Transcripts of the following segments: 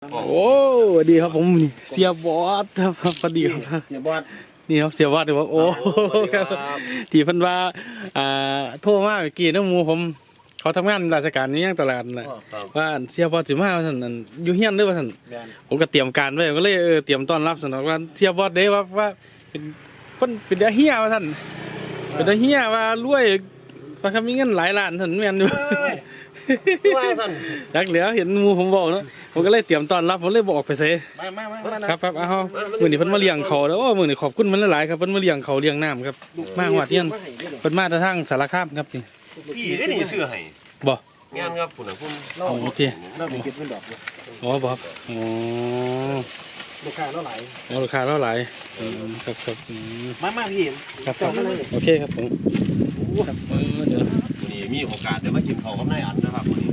โอ้สวัสดีครับผมนี่เสียบอสครับสวัสดีครับเสียบอดนี่ครับเสียบอสเดี๋ยวว่าโอ้สวัสดีครับที่เพิ่นว่าอ่าโทรมาเมื่อกี้น้องหมูผม เขาทำงานราชการนี่ยังตลาดน่ะครับว่าเสียบอสสิมาว่าซั่นนั่นอยู่เฮียนเด้อว่าซั่นแมนผมก็เตรียมการไว้ก็เลยเออเตรียมต้อนรับซั่นว่าเสียบอสเด้ว่าว่าเป็นคนเป็นเดาเฮียว่าซั่นเป็นเดาเฮียว่ารวยว่าเขามีเงินหลายล้านซั่นแม่นอยู่ ว่าสั่นจักเหลือเห็นหมูผมบอกเนาะผมก็เลยเตรียมต้อนรับผมเลยบอกไปเซมามามามานะครับครับเอามื้อนี้เพิ่นมาเลี้ยงเขาแล้วโอ้มื้อนี้ขอบคุณมันหลายๆครับเพิ่นมาเลี้ยงเขาเลี้ยงน้ำครับมาหัวเทียนเพิ่นมาแต่ทางสารคามครับนี่พี่ได้หนีเสื้อให้บ่งานครับคุณน่ะคุณเราโอเคเราไปเก็บเงินดอกเลยอ๋อบ่ครับอ๋อลูกค้าเราหลายเอาราคาเท่าไหร่อืมครับครับอืมมามาพี่ครับคเจ้ารับมาเลยโอเคครับผมครับ มีโอกาสได้มากินข้าวกับนายอันนะครับวันนี้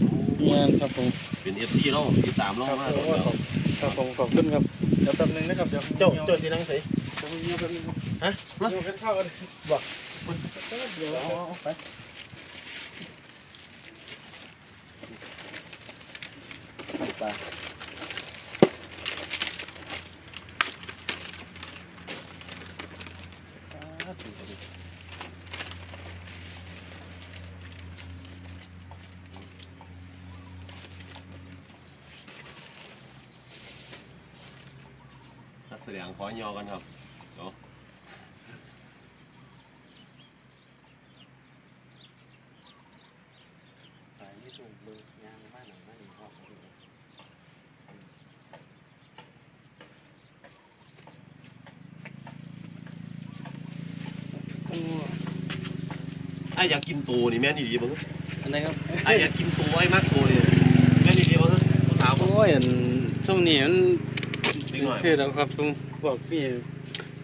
งานครับผมเป็นเอฟซีเราติดตามเราครับมาผมครับผมขอบคุณครับเดี๋ยวแป๊บนึงนะครับเดี๋ยวเจ้าเจ้าที่นั่งใส่ผมเงียบแป๊บนึงฮะเดี๋ยวกันเข้ากันบอกเดี๋ยวเอาเอาไป ปลานักแสดงขอยอกันครับเนาะสายนี่ถูกมือยางบ้านหลังบ้านหนึ่งห้องไอ้อยากกินตัวนี่แม่นดีบ้างอันไหนครับไอ้อยากกินตัวไอ้มากตัวนี่แม่นดีบ้างสาวผมโอ้ยอันช่วงนี้มันนิดหน่อยคือแล้ วครับผมบอกพี่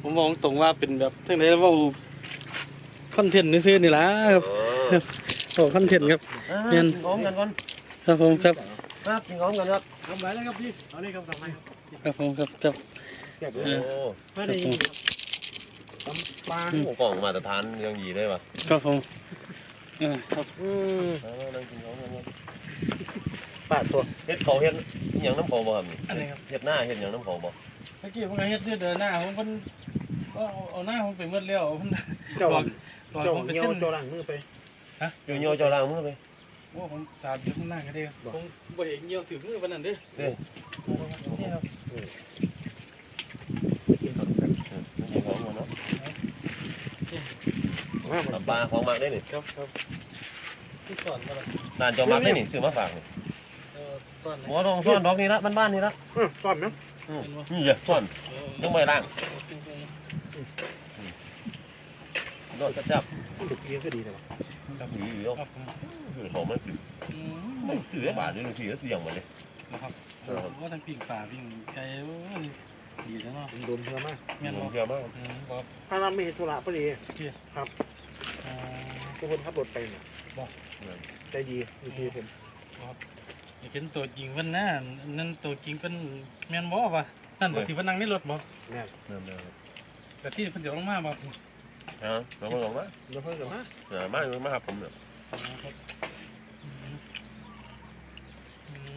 ผมมองตรงว่าเป็นแบบจังไดว่าคอนเทนต์นี่ซื่อๆนี่ล่ะครับเออบอกคอนเทนต์ครับเรียนกินพร้อมกันก่อนครับผมครับครับกินพร้อมกันครับทำไรแล้วครับพี่เอาเลยครับทำไมครับครับผมครับครับเก็บโอ้เลยโหไม่ได้ตำปลากล่องมาตรฐานยังดีได้ป่ะครับผมเออครับอืมเอานั่งกินพร้อมกันครับปลาตัวเฮ็ดเขาเฮ็ดอหย่างน้ำเขาบ่ครับนี่อันนี้ครับเฮ็ดหน้าเฮ็ดอหย่างน้ำเขาบ่ เมื่อกี้ผมก็เฮ็ดเดินหน้าผมเพิ่นก็เอาหน้าผมไปเมื่อแล้วผมเจ้าบอกบอกเจ้าผมไปเงี้ยเส้นเจ้าหลังมือไปเกี่ยวเหี่ยวเจ้าล่างมือไปโอ้ผมสาดอยู่ข้างหน้าก็ได้ครับผมบ่เห็นเงี้ยวถือมือปานนั้นเด้อเด้อนี่ครับปลาของมากได้นี่ครับครับที่สอนมาแล้วนานจอมักได้นี่ซื้อมาฝากนี่เออสอนหมอทองซ่อนดอกนี่ละบ้านๆนี่ละ อืมต้อนเนาะอืม นี่อย่าซ่อนยังไม่ล้างโดนจับถูกเลี้ยก็ดีเลยวะจับหนีอยู่แล้วคือเขาไม่คืออืไม่มซื้อบาทนึงทีก็เสี่ยงมาเลยนะครับว่าทั้งปิ่งป่าปิ่งไก่ดีแล้วเนาะโดนเพื่อมากแม่นบ่เยอะมากถ้าเราไม่เห็นธุระพอดีอ่าทุกคนขับรถไปเนี่ยใจดีดีดีผมอยาก เห็นตัวจริงเพิ่นนะนั่นตัวจริงเพิ่นแมนบ่วะนั่นบ่ที่พิ่นนั่งในรถบ่เนี่ยเริ่มเลยแต่ที่เพิ่นเดี๋ยวลงมาบ่ฮะลองมาลองมาเดี๋ยวเพิ่งกลับมาเออมามาครับผมเนี่ย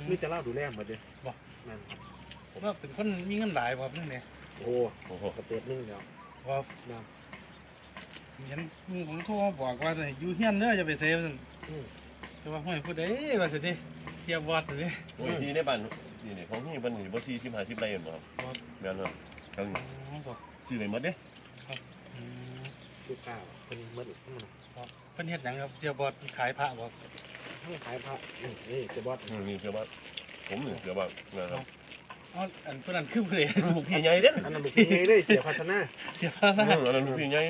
มีแต่เล่าดูแลหมดเลยบ่นั่นผมว่าเป็นคนมีเงินหลายบ่ครับนั่นแหละโอ้โอ้โหกระเตียดนึงเดียวบ่นั่นเห็นมึงผมโทรบอกว่าอยู่เฮียนเด้ออย่าไปเซฟซั่นแต่ว่าห้อยพูดได้ว่าสิ เด้เทียบบอดเลยโอ้ยที่ในบ้านนี่นี่ของนี่เป็นนี่บ่ที่สิบห้าสิบไรเห็นบ่ครับแม่นครับทั้งอ๋อบอกซื้อไปหมดเด้อืมลูกค้าเป็นเมื่อมันเพิ่นเฮ็ดหยังครับเทียบบอดขายพระบ่ให้ขายพระนี่นี่เจะบอสอืมนี่เสือบ้านผมนี่เสือบ้านนะครับอ๋ออันเพิ่นนั่นคือผู้ใดลูกพี่ใหญ่เด้ออันนั้นลูกพี่ใหญ่เลยเสียพัฒนาเสียพระอืนะมอันนั้นลูกพี่ใหญ่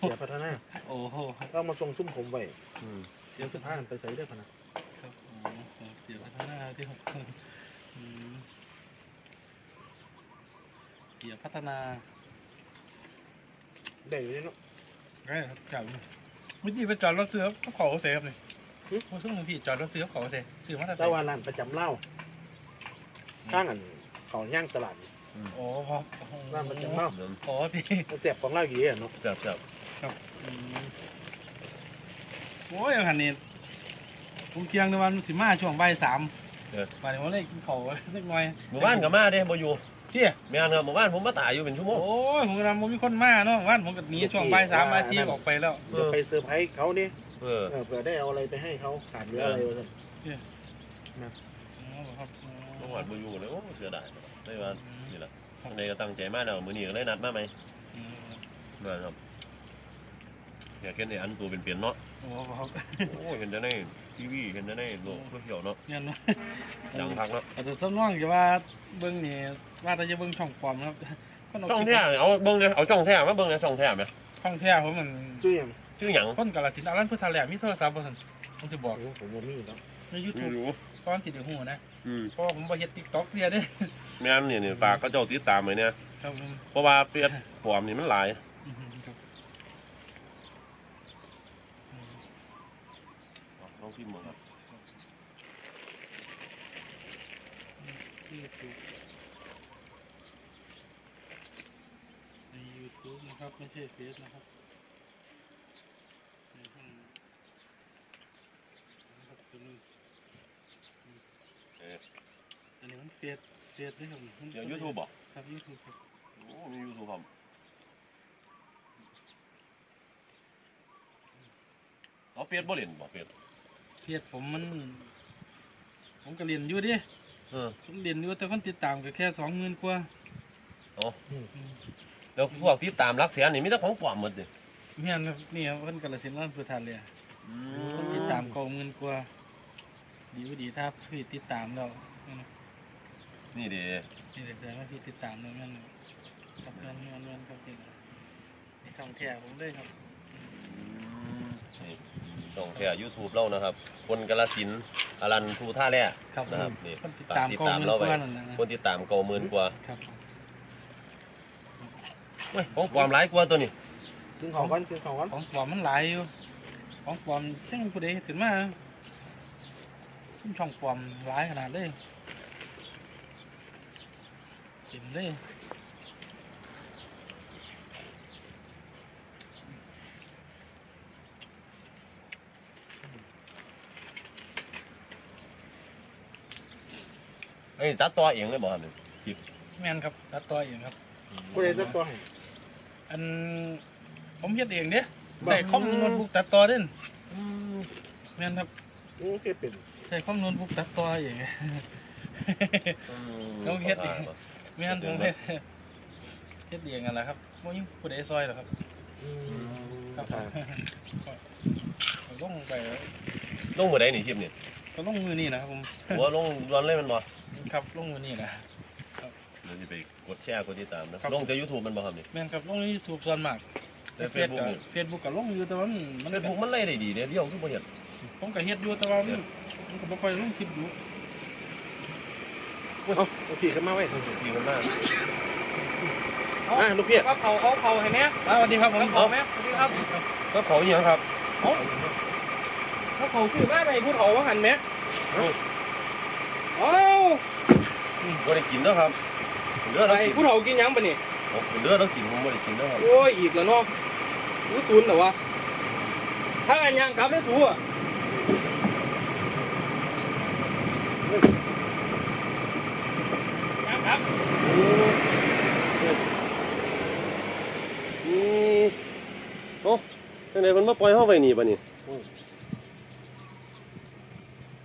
เสียพัฒนาโอ้โหก็มาส่งซุ่มผมไว้อืมเดี๋ยวสิพากันไปใส่ได้พะนะครับอ๋อเสี ยพระนะที่ผมอืมเสียพัฒนาได้อยู่เนาะได้ครับจับเมื่อกี้ไปจอดรถซื้อเขาขอเซฟนี่ผู้ซึ่งพี่จอดรถซื้อเขาขอเซฟซื้อมาแต่เจ้าว่าร้านประจำเหล้าข้างอันเขาย่างตลาดโอ้พอร้านประจำเหล้านั่นอ๋อพี่เขาแจบของเหล้าอยู่อะเนาะจับจับอืมโอ้ยคันนี้ผมเที่ยงในวันสิมาช่วงบ่ายสามอ เออ มาถึงว่าเลยกินข้าวเล็กน้อยหมู่บ้านก็มาเด้บ่อยู่เที่ยแม่นครับหมู่บ้านผมมาตายอยู่เป็นชั่วโมง โอ้ยผมกำลังมีคนมาเนาะวันผมก็หนีช่วงบ่ายสามบ่ายสี่ออกไปแล้ว เออ จะไปเซอร์ไพรส์เขาเนี่ยเออ เผื่อได้เอาอะไรไปให้เขาขาดเหลืออะไรวะเนี่ยอ๋อครับจังหวัดบ่อยู่เลยโอ้เสียดายได้ว่านี่ล่ะจังไดก็ตั้งใจมาแล้วมื้อนี้ก็เลยนัดมาใหม่อืมมาครับ อยากเห็นไอ้อันตัวเป็นเปลี่ยนๆเนาะโอ้ครับโอ้เห็นแต่ในทีวีเห็นแต่ในโลกโซเชียลเนาะเงี้ยเนาะดังคักเนาะแต่สำน้องจะว่าเบิ้งนี่ว่าแต่จะเบิ้งช่องปลอมนะครับคนเอาช่องคลิปแท้เอาเบิ่งเลยเอาช่องแท้มาเบิ่งเลยช่องแท้ไหมช่องแท้ผมมันชื่ออย่างชื่อหยังคนกาลสินธุ์อารันพุทธาแหลมมีโทรศัพท์บ่ซั่นผมสิบอกผมว่ามีเนาะใน YouTube รู้ตอนสิได้ฮู้นะอืมเพราะว่าผมบ่เฮ็ด TikTok เรียเด้แม่นเนี่ยนี่ฝากเขาเจ้าติดตามไว้เนี่ยครับผมเพราะว่าเฟซปลอมนี่มันหลาย อือฮึครับอืม ต้องพิมพ์มาครับ YouTube ใน YouTube นะครับ ไม่ใช่เฟซนะครับในห้องนะครับตัวนึงเอออันนี้มันเฟซเฟซด้วยครับมันเดี๋ยวยูทูบบอกครับ YouTube ครับโอ้มียูทูบผมเอาเฟซบ่เล่นบ่เฟซ เฟซผมมัน ผมก็เรียนอยู่ดิเออผมเรียนอยู่แต่คนติดตามก็แค่สองหมื่นกว่าเอาแล้วพวกติดตามรักเสียนี่มีแต่ของปลอมหมดนี่เมียนครับนี่ครับเพิ่นกาลสินธุ์ร้านพุทธาเรียอืคนติดตามเก้าหมื่นกว่า ดีบ่ดีถ้าพี่ติดตามแล้วนั่นนะนี่เด้นี่เดี๋ยวแสดงว่าพี่ติดตามแล้วนั่นน่ะครับนั่นนั่นนั่นครับนี่นะนี่ช่องแท้ผมเลยครับ นี่ ช่องแท้ยูทูบเรานะครับ คนกาลสินธุ์อรันภูท่าแร่ครับนะครับนี่คนติดตามติดเก้าตามหมื่นเรากไปว่านั่นแหละนะคนติดตามเก้าหมื่นกว่าครับเฮ้ยของปลอมหลายกว่าตัวนี้กินของกันกินของกันของปลอมมันหลายอยู่ของปลอมจังผู้ใดถึงมาขึ้นช่องปลอมหลายขนาดเลยเต็มเลย ไอ้ยตัดต่อเองเลยบ่ครับนี่แม่นครับตัดต่อเองครับกูเลยจะตัวให้ อันผมเฮ็ดเองเด้ใส่คอมโน้ตบุ๊กตัดต่อเด่นแม่นครับโอ้เคเป็นใส่คอมโน้ตบุ๊กตัดต่อเองต้องเฮ็ดเองแม่นผมเฮ็ดเฮ็ดเองกันแหละครับบ่ยิ่งผู้ใดซอยหรอกครับ ครับอ่าก็ลงไปแล้วลงมือใดนี่คลิปนี่ก็ลงมือนี่นะครับผมหัวลงร้อนเลยมันบ่ ครับลงมือนี่นะเดี๋ยวจะไปกดแชร์กดติดตามนะครับ ลงจากยูทูบมันบ่ครับนี่แม่นครับลงใน YouTube ส่วนมากใน Facebook ก็นี่เฟซบุ๊กก็ลงอยู่แต่ว่ามันมันเฟซบุ๊กมันไล่ได้ดีเด้เดียวคือบ่เห็นผมก็เฮ็ดอยู่แต่ว่ามันมันก็บ่ค่อยลงคลิปอยู่เอาโอเคขึ้นมาไว้ดีมันมากอะลูกพี่ว่าเผาเขาเผาให้แม่สวัสดีครับผมเผาแม่สวัสดีครับก็ขออีหยังครับเขาเผาคือบ้านไหนพูดเผาว่าหันแม่เอ้า บ่ได้กินเด้อครับเด้อไปเรากินพูดเผากินยังปะนี่ผมเด้อเรากินผมบ่ได้กินเด้อครับโอ้ยอีกแล้วเนาะรู้ศูนย์แต่ว่าถ้าอันยังกลับได้สู้อะครับนี่โอ้จังได๋มันมาปล่อยเฮาไว้นี่บัดนี้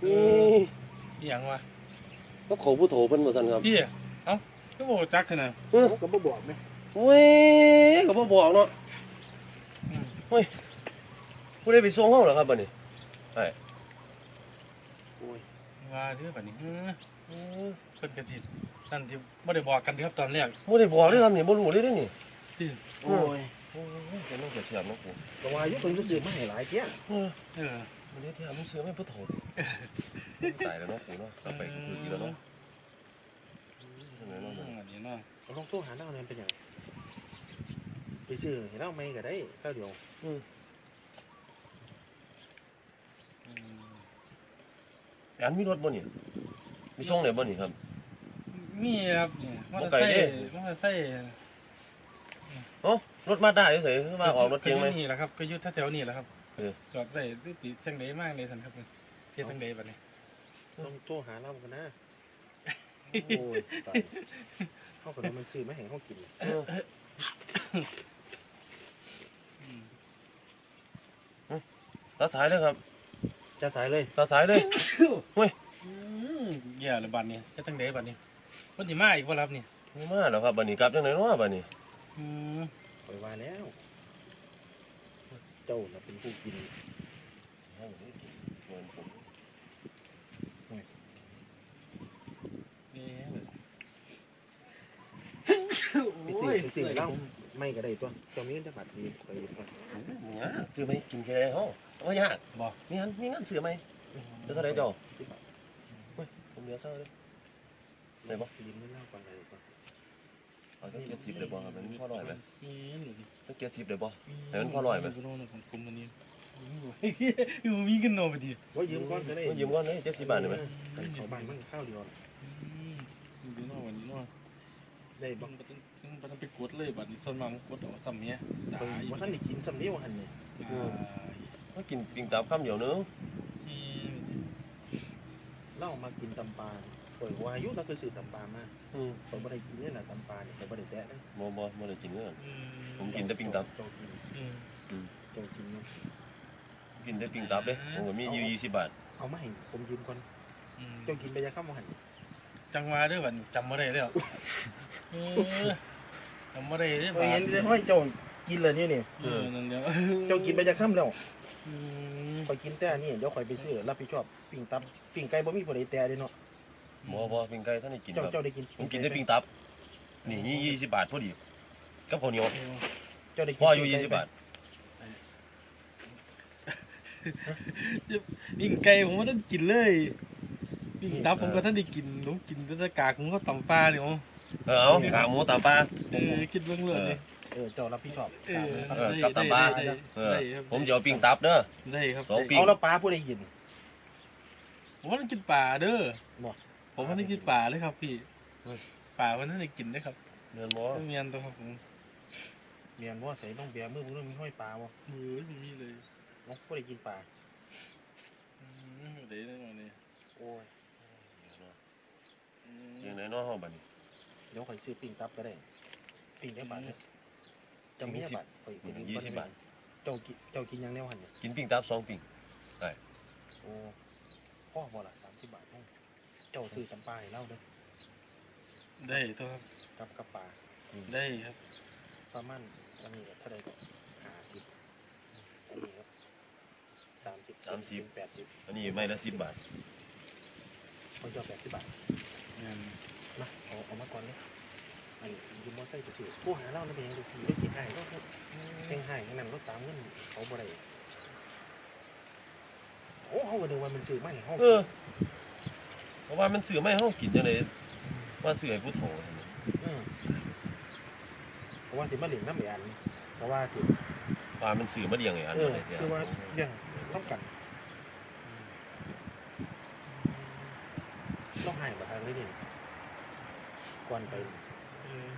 นี่อีหยังวะ ก็เขาผู้โถเพิ่นบ่ซั่นครับพี่เอ้าก็บอกจักขนาดเฮ้ยก็บ่บอกไหมเว้ยก็บ่บอกเนาะเฮ้ยผู้ใดไปส่งเฮาเหรอครับบัดนี้โอ้ยว่าเรื่องแบบนี้เออเออเพิ่นกระจิตนั่นที่ไม่ได้บอกกันที่ครับตอนแรกบ่ได้บอกเลยครับนี่บ่รู้เลยเด้อนี่ที่โอ้ยโอ้ยจะต้องเสียบนะกูก็ว่าอยุคนก็ซื้อมาให้หลายเที่ยเออเออวันนี้ที่เอามือเสือไม่พูดโถตายแล้วเนาะกูเนาะกลับไปกูคือกี่แล้วเนาะ อืมอันนี้ เนาะเราลองโทรหาเล่าเนี่ยเป็นอย่างไปซื้อให้เล่าไม่ก็ได้ข้าวเดียวอืมอันมีรถบ่นี่มีช่องไหนบ่นี่ครับ มีครับนี่มอเตอร์บ่ไกลไซเด้ค์มอเตอร์ไซค์โอ้รถมาได้เฉยๆมาออกรถเก่งไหมก็อยู่นี่แหละครับก็อยุทธแถวๆนี่แหละครับเออจอดได้ติดติดจังไดมากเลยสันครับเทียบจังไดบัดนี้ต้องโทรหาเรากันนะโอ้ย ตายเข้ากับมันซื้อไม่เห็นเขากินเลยเออตัดสายเลยครับจะสายเลยตัดสายเลยอืมแย่เลยบัดนี้จะตั้งเดบัดนี้คนที่มาอีกว่ารับนี่นี่มาแล้วครับบัดนี้กลับจังไหนเนาะบัดนี้อืมปล่อยว่าแล้ว เจ้าน่ะเป็นผู้กินนี่ ไปซื้อไปซื้อเหล้าไม่ก็ได้ตัวเจ้ามีเงินจะบัตรดีไปหยิบก่อนเนี่ยซื้อไหมกินแค่เฮาเอายากบอกมีงั้นมีงั้นซื้อไหมเดี๋ยวเท่าไหร่เจ้าเฮ้ยผมเหลือเท่าไหร่ไหนบ่ยืมเงินเหล้าก่อนเลยก่อนเอาแค่เจ็ดสิบเลยบ่ครับมันพอร่อยไหมนี่หนูแค่เจ็ดสิบเลยบ่แต่มันพอร่อยไหมกูโน่นของกลมอันนี้เฮ้ยอยู่มีกันโนไปดิว่ายืมก้อนก็ได้ยืมก่อนเลยเจ็ดสิบบาทได้ไหมกันเขาบ้านมันข้าวเดียวอืมดูโน่วันนี้โน่ได้บับ้าง งบังบังไปกดเลยบัดนี้ต้นมังกดเอาซ้ำเนี้ยด่าอีกว่าท่านได้กินสำเนียงหันเนี่ยอ่าก็กินปิงตับคำเดียวนึงอืมเหล้ามากินตำปลาปล่อยว่าอายุเราเคยซื้อตำปลามาอืมเขาไม่ได้กินเนี่ยนะตำปลาเนี่ยเขาไม่ได้แตะนะบ่บ่บ่ได้กินเงินอืผมกินแต่ปิงตับเจ้ากินอืมเจ้ากินเนาะกินแต่ปิงตับเด้ผมก็มีอยู่ยี่สิบบาทเอามาให้ผมยืมก่อนอืมเจ้ากินไปยาข้าวมาหันจังหวะเด้อบัดนี้จำบ่ได้แล้วเออ จำบ่ได้เด้อบัดเห็นจะห้อยเจ้ากินเลยนี่นี่เออนั่นเดียวเจ้ากินไปยาข้าวแล้วอืมคอยกินแต่อันนี่เดี๋ยวคอยไปซื้อรับผิดชอบปิ่งตับปิ่งไก่บ่มีผู้ใดแต่เด้เนาะบ่บ่ปิงไก่ท่านได้กินคเจ้ารับเจ้าได้กินผมกินแต่ปิงตับ นี่ยี่ยี่สิบบาทพอดีกับข้าวเหนียวเจ้าได้กินพ่ออยู่ยี่สิบบาทปิ้งไก่ผมก็ต้องกินเลยปิ้งตับผมก็ท่านได้กินผมกินแต่ตะกากผมก็ตำปลาเนี่ยผม เออเอาขาหมูตามปลา เออคิดเรื่องเรื่องเลยเออเจ้ารับผิดชอบเออเออกับตำปลาได้ได้เออได้ครับผมจะเอาปิงตับเด้อ ได้ครับสองปิ้เอาแล้วปลาผู้ใดกิน ผมว่าต้องกินป่าเด้อบ่ ผมว่าต้องกินป่าเลยครับพี่ป่าวันนั้นได้กินได้ครับเงินบ่ต้องเมียนตัวครับผมเมียนว่าใส่ต้องเบียร์มือมือมีห้อยปลาบ่มือไม่มีเลยเนาะผู้ใดกินปลาอืมเดี๋ยวได้มาเลยโอ้ยอืมยังไงเนาะห้องบัดนี้ เดี๋ยวคอยซื้อปิ่งตับก็ได้ ปิ่งได้บาทเนี่ยเจ้ามีบาทคอยกินยี่สิบ บาทเจ้ากินเจ้ากินยังแนวหันเนี่ยกินปิงตับสองปิงโอ้พ่อบ่ละสามสิบบาทเนาะเจ้าซื้อตำปลาให้เล่าเด้อได้ตัวครับ กับกับปลาได้ครับ ประมาณอันนี้ก็เท่าไหร่ก็ห้าสิบอันนี้ครับสามสิบแปดสิบอันนี้ไม่ละสิบบาทเขาจะแปดสิบบาท งาน มาเอาเอามาก่อนเลยอันนี้ยืมมอเตอร์ไซค์ไปซื้อผู้หาเล่าแล้วเป็นยังไงดูได้กินให้ก็เซ็งให้นั่นก็ตามเงินเขาบ่ได้โอ้เขาก็เดินวันมันซื้อไม่เขาเออเพราะว่ามันเสือไม่ห้องกินจังไดว่าเสือให้ผู้โถอืมเพราะว่าสิมาเหลียงน้ำเหลียนเพราะว่าสิว่ามันเสือมาเลี้ยงไอ้อันเอออะไรเนี่ยคือว่ายังต้องกันต้องให้ประทางนี้ดิ ก่อนไปเออ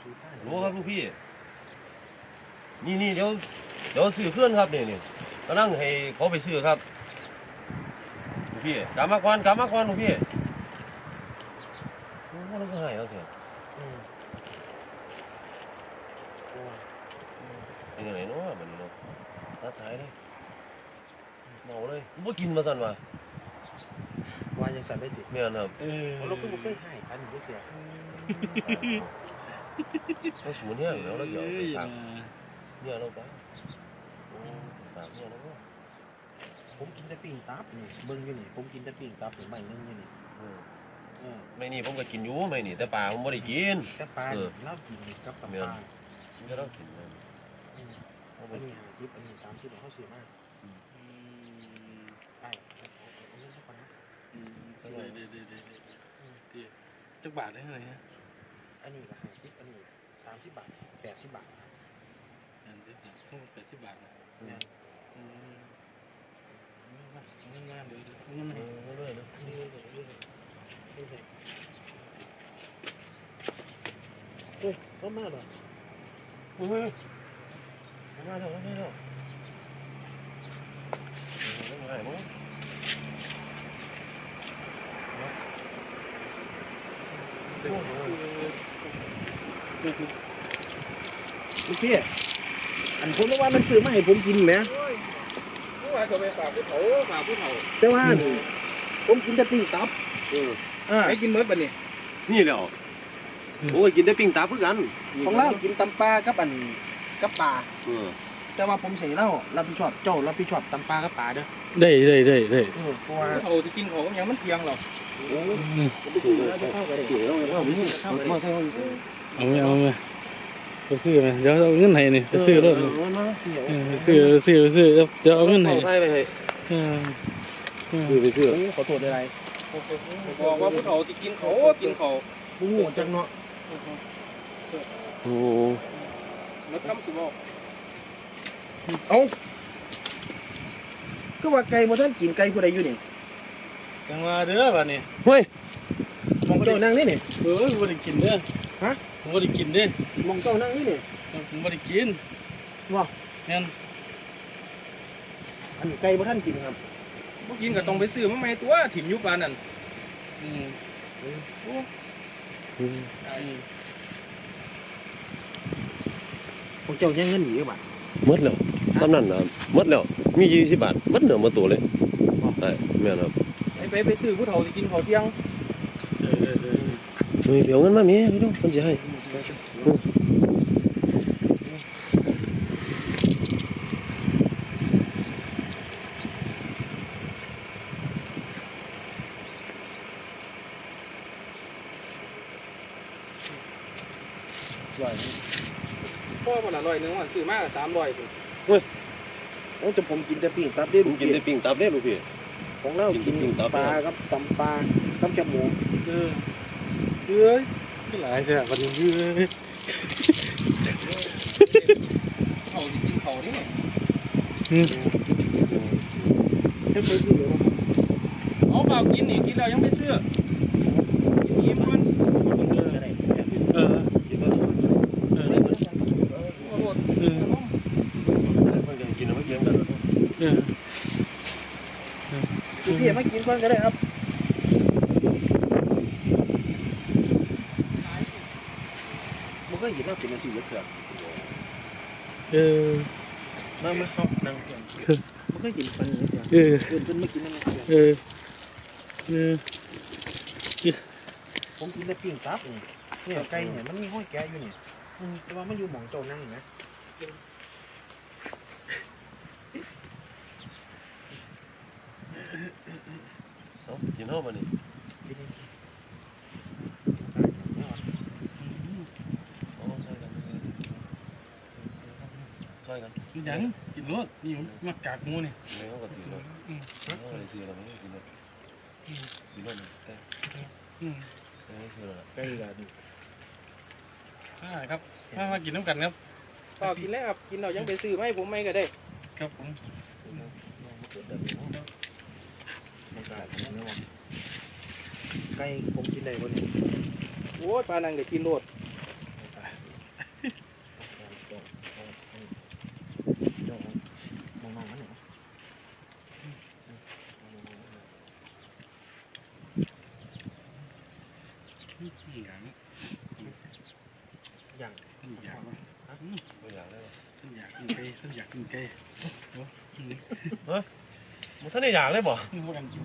ซื้อผ้ารู้ครับลูกพี่ นี่นี่เดี๋ยวเดี๋ยวซื้อเพื่อนครับนี่นี่กำลังให้เขาไปซื้อครับลูกพี่กลับมาก่อนกลับมาก่อนลูกพี่โอ้เราก็ให้แล้วเถอะอืมโอ้ยเป็นยังไงเนาะมันนี่เนาะตัดสายเลยเมาเลยบ่กินมาสั่นว่ะว่ายังสั่นได้ติแม่นครับเออเราก็บ่เคยให้อันนี้ด้วยเสียเราสูญเนี่ยแล้วเราเดี๋ยวเอไปอฝากอย่าเนี่ยเราไปโอ้ฝากเนี่ยแล้วก็ผมกินแต่ปิ้งตับนี่เบิ่งอยู่นี่ผมกินแต่ปิ้งตับนี่ไม่นึงอยู่นี่เออเออไม่นี่ผมก็กินอยู่ไม่นี่แต่ปลาผมไม่ได้กินแต่ปลาเออเล่ากินกับกับแม่ปนลาผมก็ต้องกินนะอืมเอาไปอันนี้ห้าสิบอันนี้สามสิบเขาซื้อมาอืมได้ครับเอาเอาเอาเงินสักก่อนนะอืมได้ได้ได้ได้ได้ดีจักบาทได้เท่าไหร่ฮะ อันนี้ก็ห้าสิบอันนี้สามสิบบาทแปดสิบบาทอันที่สามทั้งหมดแปดสิบบาทนะแม่นอืมเอาเงินมาเดี๋ยวเดี๋ยวเอาเงินมาเอให้อเลยนะนี่เลยนี่เลยนี่เลยโอ้ยเข้ามาเหรอเฮ้ยเอามาแล้วเอามาแล้วเออเอามาให้มึง ลูกพี่อันผมนึกว่ามันซื้อมาให้ผมกินไหมผู้ว่าจะไปฝากผู้เฒ่าฝากผู้เฒ่าแต่ว่าผมกินแต่ปิ้งตับเอออ่าให้กินเมิดบัดนี้นี่แหล้วโอ้ยกินได้ปิ้งตาเพื่อกันของเรากินตำปลากับอันกับปลาแต่ว่าผมเสียแล้วรับผิดชอบเจ้ารับผิดชอบตำปลากับปลาเด้อได้ได้ได้ได้เออเพราะว่าผู้เฒ่าจะกินขาก็ยังมันเพียงหรอกโอ้ผมไปซื้อแล้วจะเข้ากันเลยเดี๋ยวเราไปซื้อมาใส่ห้อง เอาไหมเอาไหมไปซื้อไหมเดี๋ยวเอาเงินให้นี่ไปซื้อรถนี่มาเออซื้อซื้อซื้อเดี๋ยวเอาเงินให้ใส่ไปให้เออเออซื้อไปซื้อโอ้ขอโทษอะไรบอกว่าผู้เฒ่าจะกินเขากินเขาผู้โง่จังเนาะโอ้แล้วคำสิบอกเอ้าก็ว่าไก่บ่ท่านกินไก่ผู้ใดอยู่นี่จังว่าเด้อบัดนี้เฮ้ยมองเจ้านั่งนี่นี่เออผมบ่ได้กินเด้อ ฮะผมบ่ได้กินเด้อมองเจ้านั่งนี่นี่ผมบ่ได้กินว่าแม่นอันไก่บ่ท่านกินครับบ่กินก็ต้องไปซื้อมาใหม่ตัวถิ่มอยู่ปานนั่นอืมพวกเจ้ายังเงินหนีบ่ะหมดแล้วสำนั่นนะหมดแล้ว มียี่สิบบาทหมดเหนือมาตัวเลยใช่แม่นครับไปไปไปซื้อผู้เฒ่าสิกินข้าวเที่ยง เออเออเออ เฮ้ยเดี๋ยวเงินมาเมียพี่น้องคนจะให้พ่อบ่ละร้อยหนึงว่าซื้อมาก็300พุ่นโอ้แต่ผมกินแต่ปิ้งตับเด้ผมกินได้ปิ้งตับได้ลูกพี่ของเรากินกินตับปลากับตำปลากับจมูเออ เอ้ยหลายแท้บัดนี้เอ้ยเฒ่าสิกินข้าวนี่อืมจะไปซื้อเลยเอาเปล่ากินนี่กินแล้วยังไปซื้อกินอิ่มก่อนเออเออโอ้โหเออมันจะกินแล้วไม่เกี่ยงกันเออพี่มากินก่อนก็ได้ครับ มันก็เห็นเราเป็นสิ่งเถื่อนเออมามาเข้านั่งเถื่อนมันก็เห็นฟันเถื่อนเออเกินขึ้นไม่กินนั่นเถื่อนเออเออผมกินแต่ปิ้งตับนี่เนี่ยไก่เนี่ยมันมีห้อยแกะอยู่นี่อืมแต่ว่ามันอยู่หม่องโจานั่งนะเอ้ากินเท่ามันนี่ ช่วยกันกินหยังกินรสนี่มันมากากหมูนี่ไม่เขาก็กินเลยเขาก็เลยซื้อเราไม่กินเลยกินเลยแต่อืมไม่ซื้อแล้วไก่กันนี่อ่าครับมามากินน้ำกันครับเปล่ากินแล้วครับกินแล้วยังไปซื้อมาให้ผมใหม่ก็ได้ ครับผมมันกลายเป็นเนื้อไก่ผมกินได้บ่เนี่ยโอ้ยปานนั้นก็กินโลด มองน้องมันเนี่ย นี่หยัง อย่าง นี่หยังวะ ไม่อยากได้ ฉันอยากกิน ไก่ฉัน